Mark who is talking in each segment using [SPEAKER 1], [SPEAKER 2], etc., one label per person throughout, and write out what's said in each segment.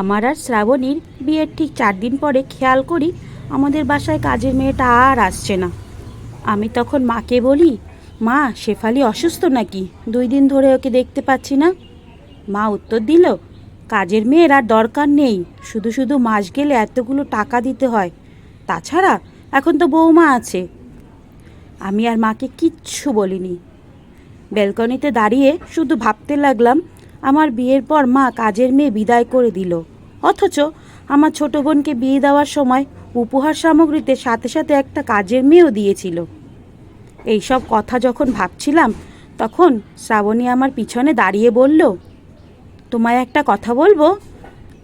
[SPEAKER 1] আমার আর শ্রাবণীর বিয়ের ঠিক চার দিন পরে খেয়াল করি আমাদের বাসায় কাজের মেয়েটা আর আসছে না। আমি তখন মাকে বলি, মা, শেফালি অসুস্থ নাকি? দুই দিন ধরে ওকে দেখতে পাচ্ছি না। মা উত্তর দিল, কাজের মেয়ের আর দরকার নেই, শুধু শুধু মাস গেলে এতগুলো টাকা দিতে হয়। তাছাড়া এখন তো বৌমা আছে। আমি আর মাকে কিচ্ছু বলিনি। ব্যালকনিতে দাঁড়িয়ে শুধু ভাবতে লাগলাম আমার বিয়ের পর মা কাজের মেয়ে বিদায় করে দিল। অথচ আমার ছোট বোনকে বিয়ে দেওয়ার সময় উপহার সামগ্রীতে সাথে সাথে একটা কাজের মেয়েও দিয়েছিল। এইসব কথা যখন ভাবছিলাম, তখন শ্রাবণী আমার পিছনে দাঁড়িয়ে বলল, তোমায় একটা কথা বলব?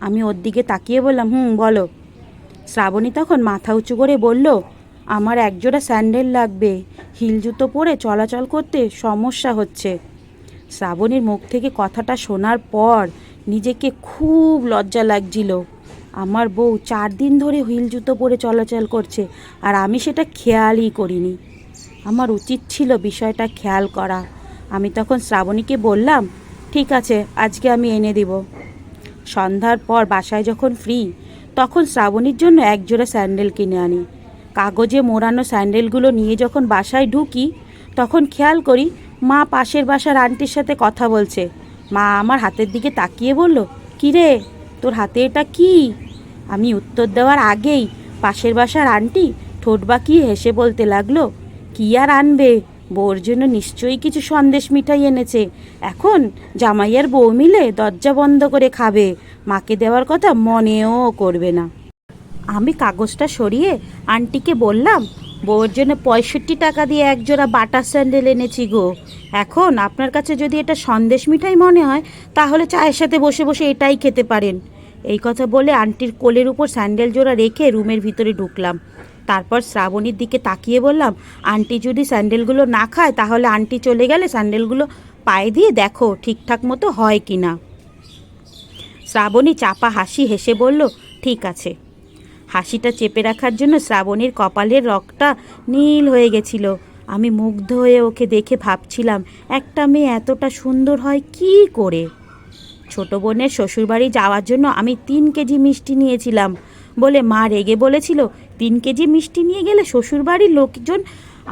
[SPEAKER 1] আমি ওর দিকে তাকিয়ে বললাম, হুম, বলো। শ্রাবণী তখন মাথা উঁচু করে বলল, আমার একজোড়া স্যান্ডেল লাগবে। হিল জুতো পরে চলাচল করতে সমস্যা হচ্ছে। শ্রাবণীর মুখ থেকে কথাটা শোনার পর নিজেকে খুব লজ্জা লাগছিল। আমার বউ চার দিন ধরে হুইল জুতো পরে চলাচল করছে আর আমি সেটা খেয়ালই করিনি। আমার উচিত ছিল বিষয়টা খেয়াল করা। আমি তখন শ্রাবণীকে বললাম, ঠিক আছে, আজকে আমি এনে দিব। সন্ধ্যার পর বাসায় যখন ফ্রি, তখন শ্রাবণীর জন্য একজোড়া স্যান্ডেল কিনে আনি। কাগজে মোড়ানো স্যান্ডেলগুলো নিয়ে যখন বাসায় ঢুকি, তখন খেয়াল করি মা পাশের বাসার আন্টির সাথে কথা বলছে। মা আমার হাতের দিকে তাকিয়ে বলল, কিরে, তোর হাতে এটা কি? আমি উত্তর দেওয়ার আগেই পাশের বাসার আন্টি ঠোঁট বাঁকিয়ে হেসে বলতে লাগল, কি আর আনবে? বউর জন্য নিশ্চয়ই কিছু সন্দেশ মিঠাই এনেছে। এখন জামাইয়ার বউ মিলে দরজা বন্ধ করে খাবে। মাকে দেওয়ার কথা মনেও করবে না। আমি কাগজটা সরিয়ে আন্টিকে বললাম বউয়ের জন্য পঁয়ষট্টি টাকা দিয়ে একজোড়া বাটার স্যান্ডেল এনেছি গো। এখন আপনার কাছে যদি এটা সন্দেশ মিঠাই মনে হয়, তাহলে চায়ের সাথে বসে বসে এটাই খেতে পারেন। এই কথা বলে আন্টির কোলের উপর স্যান্ডেল জোড়া রেখে রুমের ভিতরে ঢুকলাম। তারপর শ্রাবণীর দিকে তাকিয়ে বললাম, আন্টি যদি স্যান্ডেলগুলো না খায়, তাহলে আন্টি চলে গেলে স্যান্ডেলগুলো পায়ে দিয়ে দেখো ঠিকঠাক মতো হয় কি না শ্রাবণী চাপা হাসি হেসে বলল, ঠিক আছে। হাসিটা চেপে রাখার জন্য শ্রাবণীর কপালের রকটা নীল হয়ে গেছিল। আমি মুগ্ধ হয়ে ওকে দেখে ভাবছিলাম, একটা মেয়ে এতটা সুন্দর হয় কি করে? ছোট বোনের শ্বশুরবাড়ি যাওয়ার জন্য আমি তিন কেজি মিষ্টি নিয়েছিলাম বলে মা রেগে বলেছিল, তিন কেজি মিষ্টি নিয়ে গেলে শ্বশুরবাড়ির লোকজন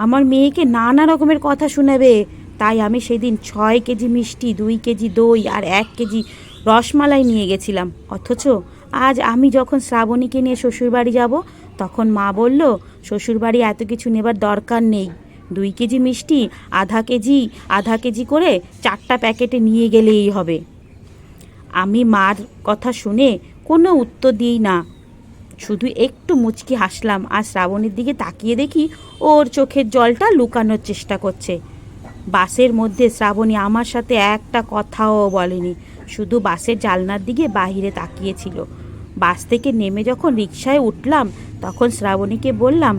[SPEAKER 1] আমার মেয়েকে নানা রকমের কথা শোনাবে। তাই আমি সেদিন ছয় কেজি মিষ্টি, দুই কেজি দই আর এক কেজি রসমালাই নিয়ে গেছিলাম। অথচ আজ আমি যখন শ্রাবণীকে নিয়ে শ্বশুরবাড়ি যাব, তখন মা বলল, শ্বশুরবাড়ি এত কিছু নেবার দরকার নেই। দুই কেজি মিষ্টি, আধা কেজি আধা কেজি করে চারটা প্যাকেটে নিয়ে গেলেই হবে। আমি মার কথা শুনে কোনো উত্তর দিই না। শুধু একটু মুচকি হাসলাম আর শ্রাবণীর দিকে তাকিয়ে দেখি ওর চোখের জলটা লুকানোর চেষ্টা করছে। বাসের মধ্যে শ্রাবণী আমার সাথে একটা কথাও বলেনি, শুধু বাসের জালনার দিকে বাহিরে তাকিয়েছিল বাস থেকে নেমে যখন রিক্সায় উঠলাম, তখন শ্রাবণীকে বললাম,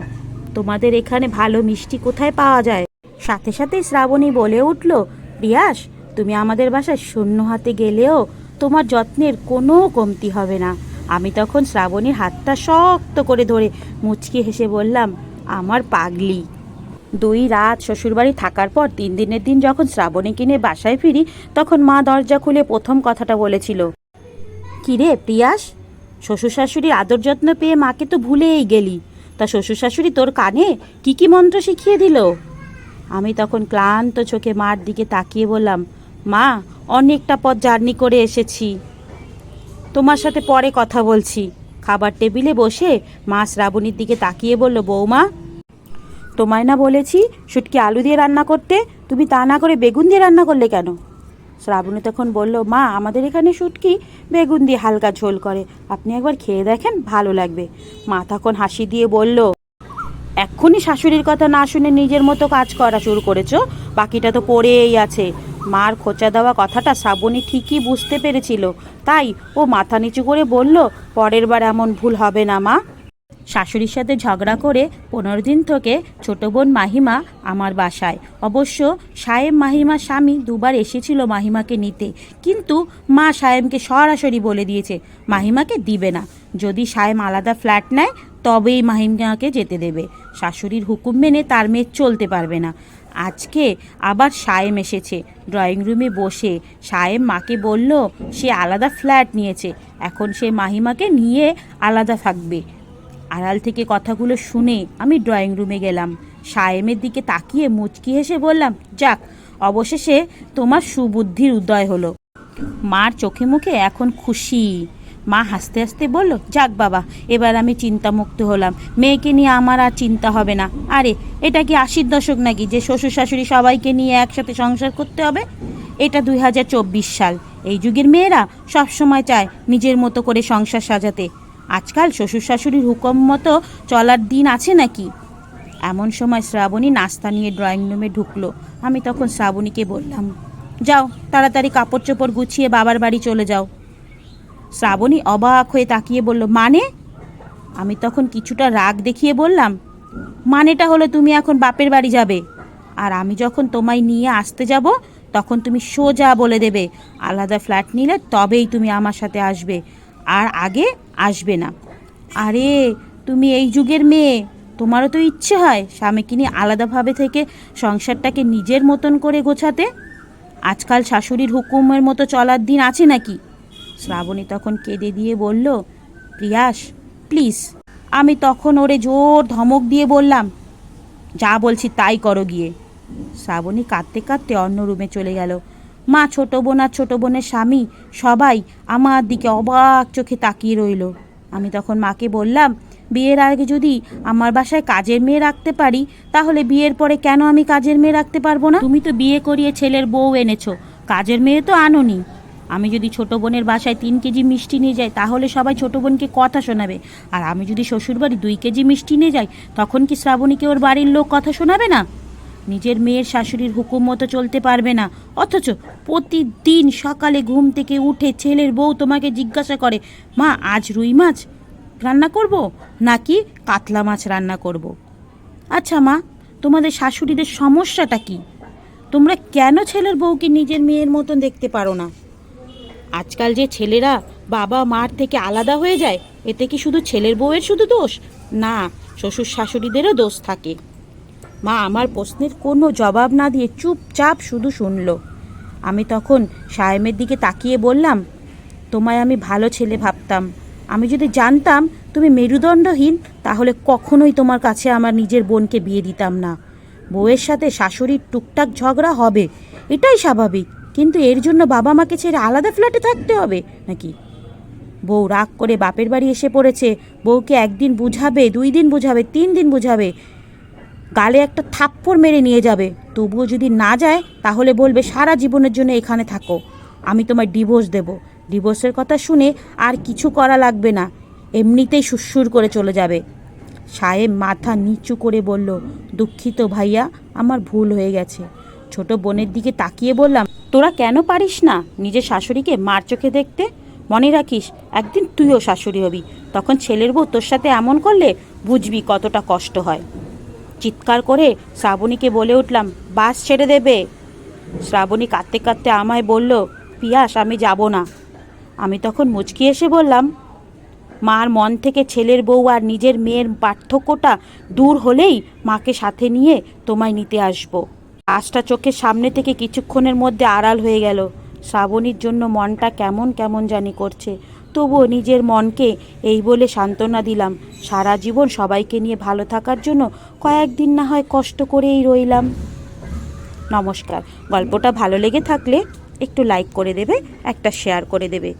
[SPEAKER 1] তোমাদের এখানে ভালো মিষ্টি কোথায় পাওয়া যায়? সাথে সাথে শ্রাবণী বলে উঠল প্রিয়াস তুমি আমাদের বাসায় শূন্য হাতে গেলেও তোমার যত্নের কোনো কমতি হবে না। আমি তখন শ্রাবণীর হাতটা শক্ত করে ধরে মুচকি হেসে বললাম, আমার পাগলি। দুই রাত শ্বশুরবাড়ি থাকার পর তিন দিনের দিন যখন শ্রাবণী কিনে বাসায় ফিরি, তখন মা দরজা খুলে প্রথম কথাটা বলেছিল, কিরে, প্রিয়াস? শ্বশুর শাশুড়ির আদর যত্ন পেয়ে মাকে তো ভুলেই গেলি। তা শ্বশুর শাশুড়ি তোর কানে কি কি মন্ত্র শিখিয়ে দিল? আমি তখন ক্লান্ত চোখে মার দিকে তাকিয়ে বললাম, মা, অনেকটা পথ জার্নি করে এসেছি। তোমার সাথে পরে কথা বলছি। খাবার টেবিলে বসে মা শ্রাবণীর দিকে তাকিয়ে বলল, বৌমা, তোমায় না বলেছি শুটকি আলু দিয়ে রান্না করতে? তুমি তা না করে বেগুন দিয়ে রান্না করলে কেন? শ্রাবণী তখন বলল, মা, আমাদের এখানে শুটকি বেগুন দিয়ে হালকা ঝোল করে। আপনি একবার খেয়ে দেখেন, ভালো লাগবে। মা তখন হাসি দিয়ে বলল, এক্ষুনি শাশুড়ির কথা না শুনে নিজের মতো কাজ করা শুরু করেছ? বাকিটা তো পড়েই আছে। মার খোঁচা দেওয়া কথাটা শ্রাবণী ঠিকই বুঝতে পেরেছিল। তাই ও মাথা নিচু করে বলল, পরের বার এমন ভুল হবে না, মা। শাশুড়ির সাথে ঝগড়া করে পনেরো দিন থেকে ছোট বোন মাহিমা আমার বাসায়। অবশ্য সায়েম মাহিমার স্বামী দুবার এসেছিল মাহিমাকে নিতে। কিন্তু মা সায়েমকে সরাসরি বলে দিয়েছে, মাহিমাকে দিবে না। যদি সায়েম আলাদা ফ্ল্যাট নেয়, তবেই মাহিমাকে যেতে দেবে। শাশুড়ির হুকুম মেনে তার মেয়ে চলতে পারবে না। আজকে আবার সায়েম এসেছে। ড্রয়িং রুমে বসে সায়েম মাকে বলল, সে আলাদা ফ্ল্যাট নিয়েছে। এখন সে মাহিমাকে নিয়ে আলাদা থাকবে। আড়াল থেকে কথাগুলো শুনে আমি ড্রয়িং রুমে গেলাম। সায়েমের দিকে তাকিয়ে মুচকি হেসে বললাম, যাক, অবশেষে তোমার সুবুদ্ধির উদয় হলো। মার চোখে মুখে এখন খুশি। মা হাসতে হাসতে বলল, যাক বাবা, এবার আমি চিন্তামুক্ত হলাম। মেয়েকে নিয়ে আমার আর চিন্তা হবে না। আরে, এটা কি আশির দশক নাকি যে শ্বশুর শাশুড়ি সবাইকে নিয়ে একসাথে সংসার করতে হবে? এটা দুই হাজার চব্বিশ সাল। এই যুগের মেয়েরা সবসময় চায় নিজের মতো করে সংসার সাজাতে। আজকাল শ্বশুর শাশুড়ির হুকম মতো চলার দিন আছে নাকি? এমন সময় শ্রাবণী নাস্তা নিয়ে ড্রয়িং রুমে ঢুকলো। আমি তখন শ্রাবণীকে বললাম, যাও, তাড়াতাড়ি কাপড় চোপড় গুছিয়ে বাবার বাড়ি চলে যাও। শ্রাবণী অবাক হয়ে তাকিয়ে বলল মানে? আমি তখন কিছুটা রাগ দেখিয়ে বললাম, মানেটা হলো তুমি এখন বাপের বাড়ি যাবে। আর আমি যখন তোমায় নিয়ে আসতে যাব, তখন তুমি সোজা বলে দেবে, আলাদা ফ্ল্যাট নিলে তবেই তুমি আমার সাথে আসবে। আর আগে আসবে না। আরে, তুমি এই যুগের মেয়ে। তোমারও তো ইচ্ছে হয় স্বামীকে নিয়ে আলাদাভাবে থেকে সংসারটাকে নিজের মতন করে গোছাতে। আজকাল শাশুড়ির হুকুমের মতো চলার দিন আছে নাকি? শ্রাবণী তখন কেঁদে দিয়ে বলল, প্রিয়াস, প্লিজ। আমি তখন ওরে জোর ধমক দিয়ে বললাম, যা বলছি তাই করো গিয়ে। শ্রাবণী কাঁদতে কাঁদতে অন্য রুমে চলে গেল। মা ছোট বোন আর ছোট বোনের স্বামী সবাই আমার দিকে অবাক চোখে তাকিয়ে রইল। আমি তখন মাকে বললাম, বিয়ের আগে যদি আমার বাসায় কাজের মেয়ে রাখতে পারি, তাহলে বিয়ের পরে কেন আমি কাজের মেয়ে রাখতে পারব না? তুমি তো বিয়ে করিয়ে ছেলের বউ এনেছো, কাজের মেয়ে তো আনোনি। আমি যদি ছোট বোনের বাসায় তিন কেজি মিষ্টি নিয়ে যাই, তাহলে সবাই ছোট বোনকে কথা শোনাবে। আর আমি যদি শ্বশুরবাড়ি দুই কেজি মিষ্টি নিয়ে যাই, তখন কি শ্রাবণীকে ওর বাড়ির লোক কথা শোনাবে না? নিজের মেয়ের শাশুড়ির হুকুম মতো চলতে পারবে না। অথচ প্রতিদিন সকালে ঘুম থেকে উঠে ছেলের বউ তোমাকে জিজ্ঞাসা করে, মা, আজ রুই মাছ রান্না করব নাকি কাতলা মাছ রান্না করব। আচ্ছা মা, তোমাদের শাশুড়িদের সমস্যাটা কি? তোমরা কেন ছেলের বউকে নিজের মেয়ের মতন দেখতে পারো না? আজকাল যে ছেলেরা বাবা মার থেকে আলাদা হয়ে যায়, এতে কি শুধু ছেলের বউয়ের শুধু দোষ? না শ্বশুর শাশুড়িদেরও দোষ থাকে। মা আমার প্রশ্নের কোনো জবাব না দিয়ে চুপচাপ শুধু শুনল। আমি তখন সায়েমের দিকে তাকিয়ে বললাম, তোমায় আমি ভালো ছেলে ভাবতাম। আমি যদি জানতাম তুমি মেরুদণ্ডহীন, তাহলে কখনোই তোমার কাছে আমার নিজের বোনকে বিয়ে দিতাম না। বউয়ের সাথে শাশুড়ির টুকটাক ঝগড়া হবে, এটাই স্বাভাবিক। কিন্তু এর জন্য বাবা মাকে ছেড়ে আলাদা ফ্ল্যাটে থাকতে হবে নাকি? বউ রাগ করে বাপের বাড়ি এসে পড়েছে। বউকে একদিন বুঝাবে, দুই দিন বুঝাবে, তিন দিন বুঝাবে। গালে একটা থাপ্পড় মেরে নিয়ে যাবে। তবুও যদি না যায়, তাহলে বলবে, সারা জীবনের জন্য এখানে থাকো। আমি তোমার ডিভোর্স দেব। ডিভোর্সের কথা শুনে আর কিছু করা লাগবে না। এমনিতেই সুরসুর করে চলে যাবে। সাহেব মাথা নিচু করে বলল, দুঃখিত ভাইয়া, আমার ভুল হয়ে গেছে। ছোট বোনের দিকে তাকিয়ে বললাম, তোরা কেন পারিস না নিজের শাশুড়িকে মার চোখে দেখতে? মনে রাখিস, একদিন তুইও শাশুড়ি হবি। তখন ছেলের বউ তোর সাথে এমন করলে বুঝবি কতটা কষ্ট হয়। চিৎকার করে শ্রাবণীকে বলে উঠলাম, বাস ছেড়ে দেবে। শ্রাবণী কাঁদতে কাঁদতে আমায় বলল, পিয়াস, আমি যাব না। আমি তখন মুচকি এসে বললাম, মার মন থেকে ছেলের বউ আর নিজের মেয়ের পার্থক্যটা দূর হলেই মাকে সাথে নিয়ে তোমায় নিতে আসব। আশটা চোখের সামনে থেকে কিছুক্ষণের মধ্যে আড়াল হয়ে গেল। শ্রাবণীর জন্য মনটা কেমন কেমন জানি করছে। তবুও নিজের মনকে এই বলে সান্ত্বনা দিলাম। সারা জীবন সবাইকে নিয়ে ভালো থাকার জন্য কয়েকদিন না হয় কষ্ট করেই রইলাম। নমস্কার। গল্পটা ভালো লেগে থাকলে একটু লাইক করে দেবে, একটা শেয়ার করে দেবে।